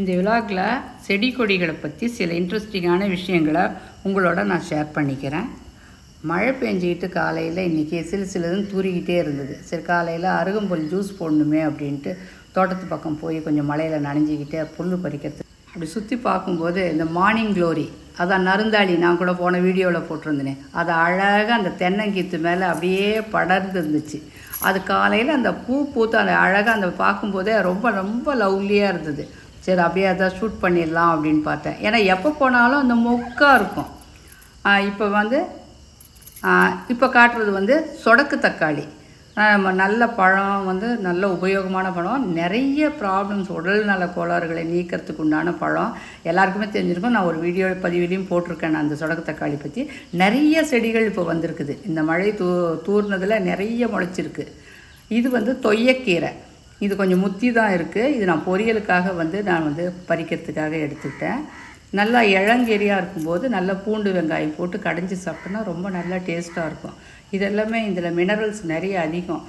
இந்த விழாக்கில் செடி கொடிகளை பற்றி சில இன்ட்ரெஸ்டிங்கான விஷயங்களை உங்களோட நான் ஷேர் பண்ணிக்கிறேன். மழை பெஞ்சிக்கிட்டு காலையில் இன்றைக்கி சிலு சிலதுன்னு தூறிக்கிட்டே இருந்தது. சரி காலையில் அருகம்புல் ஜூஸ் போடணுமே அப்படின்ட்டு தோட்டத்து பக்கம் போய் கொஞ்சம் மழையில் நனைஞ்சிக்கிட்டு புல் பறிக்கிறது அப்படி சுற்றி பார்க்கும்போது இந்த மார்னிங் க்ளோரி அதான் நருந்தாளி நான் கூட போன வீடியோவில் போட்டிருந்தேனே அது அழகாக அந்த தென்னங்கீத்து மேலே அப்படியே படர்ந்து இருந்துச்சு. அது காலையில் அந்த பூ பூத்து அந்த அழகாக அந்த பார்க்கும்போதே ரொம்ப ரொம்ப லவ்லியாக இருந்தது. சரி அப்படியே அதை ஷூட் பண்ணிடலாம் அப்படின்னு பார்த்தேன். ஏன்னா எப்போ போனாலும் அந்த மொக்காக இருக்கும். இப்போ வந்து இப்போ காட்டுறது வந்து சொடக்கு தக்காளி. நம்ம நல்ல பழம் வந்து நல்ல உபயோகமான பழம். நிறைய ப்ராப்ளம்ஸ் உடல் நல கோளாறுகளை நீக்கிறதுக்கு உண்டான பழம். எல்லாருக்குமே தெரிஞ்சிருக்கும். நான் ஒரு வீடியோ பதிவிலையும் போட்டிருக்கேன் நான் அந்த சொடக்கு தக்காளி பற்றி நிறைய செடிகள் இப்போ வந்திருக்குது. இந்த மழை தூ தூர்னதில் நிறைய முளைச்சிருக்கு. இது வந்து தொய்யக்கீரை. இது கொஞ்சம் முத்தி தான் இருக்குது இது நான் பொரியலுக்காக வந்து நான் வந்து பறிக்கிறதுக்காக எடுத்துக்கிட்டேன். நல்லா இளங்கெரியாக இருக்கும்போது நல்லா பூண்டு வெங்காயம் போட்டு கடைஞ்சி சாப்பிட்டோன்னா ரொம்ப நல்லா டேஸ்ட்டாக இருக்கும். இதெல்லாமே இதில் மினரல்ஸ் நிறைய அதிகம்.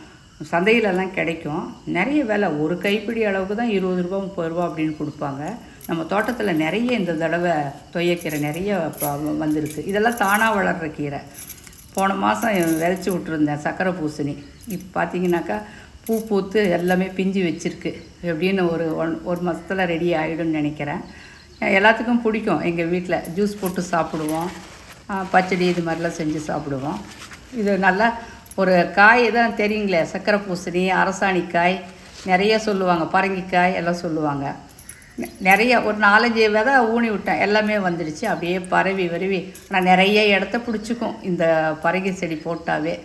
சந்தையிலலாம் கிடைக்கும். நிறைய விலை. ஒரு கைப்பிடி அளவுக்கு தான் இருபது ரூபா முப்பது ரூபா அப்படின்னு கொடுப்பாங்க. நம்ம தோட்டத்தில் நிறைய இந்த தடவை தொய்யக்கீரை நிறைய வந்திருக்கு. இதெல்லாம் தானாக வளர்கிற கீரை. போன மாதம் விதைச்சி விட்ருந்தேன் சக்கரை பூசணி. இப்போ பார்த்தீங்கன்னாக்கா பூ பூத்து எல்லாமே பிஞ்சு வச்சுருக்கு. எப்படின்னு ஒரு ஒன் ஒரு மாதத்தில் ரெடி ஆகிடும்னு நினைக்கிறேன். எல்லாத்துக்கும் பிடிக்கும். எங்கள் வீட்டில் ஜூஸ் போட்டு சாப்பிடுவோம். பச்சடி இது மாதிரிலாம் செஞ்சு சாப்பிடுவோம். இது நல்லா ஒரு காய் தான் தெரியுங்களே சக்கரை பூசணி அரசாணிக்காய் நிறைய சொல்லுவாங்க. பரங்கிக்காய் எல்லாம் சொல்லுவாங்க. நிறைய ஒரு நாலஞ்சு விதை ஊனி விட்டேன். எல்லாமே வந்துடுச்சு. அப்படியே பரவி வருவி ஆனால் நிறைய இடத்த பிடிச்சிக்கும். இந்த பரங்கி செடி போட்டாவே.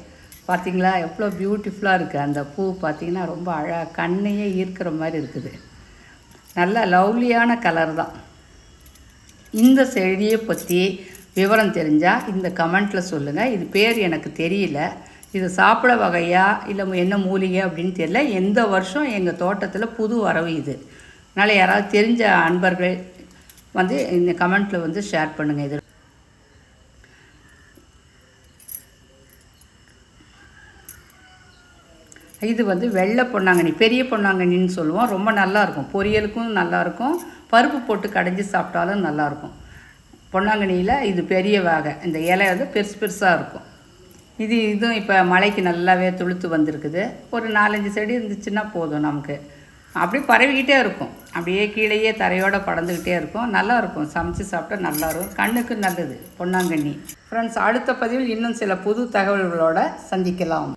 பார்த்தீங்களா எவ்வளோ பியூட்டிஃபுல்லாக இருக்குது அந்த பூ பார்த்தீங்கன்னா ரொம்ப அழகாக கண்ணையே ஈர்க்கிற மாதிரி இருக்குது. நல்ல லவ்லியான கலர் தான். இந்த செடியை பற்றி விவரம் தெரிஞ்சால் இந்த கமெண்ட்டில் சொல்லுங்கள் இது பேர் எனக்கு தெரியல. இது சாப்பிட வகையா இல்லை என்ன மூலிகை அப்படின்னு தெரியல. எந்த வருஷம் எங்கள் தோட்டத்தில் புது வரவு இது? அதனால் யாராவது தெரிஞ்ச அன்பர்கள் வந்து இந்த கமெண்ட்டில் வந்து ஷேர் பண்ணுங்கள் இது இது வந்து வெள்ளை பொன்னாங்கண்ணி பெரிய பொன்னாங்கண்ணின்னு சொல்லுவோம். ரொம்ப நல்லாயிருக்கும் பொரியலுக்கும் நல்லாயிருக்கும் பருப்பு போட்டு கடைஞ்சி சாப்பிட்டாலும் நல்லாயிருக்கும் பொன்னாங்கண்ணியில் இது பெரிய வகை. இந்த இலை வந்து பெருசு பெருசாக இருக்கும். இது இதுவும் இப்போ மழைக்கு நல்லாவே துளுத்து வந்திருக்குது. ஒரு நாலஞ்சு செடி இருந்துச்சுன்னா போதும் நமக்கு. அப்படியே பரவிக்கிட்டே இருக்கும். அப்படியே கீழேயே தரையோடு படந்துக்கிட்டே இருக்கும். நல்லா இருக்கும் சமைச்சு சாப்பிட்டா நல்லா இருக்கும் கண்ணுக்கு நல்லது. பொன்னாங்கண்ணி. ஃப்ரெண்ட்ஸ் அடுத்த பதிவில் இன்னும் சில புது தகவல்களோடு சந்திக்கலாம்.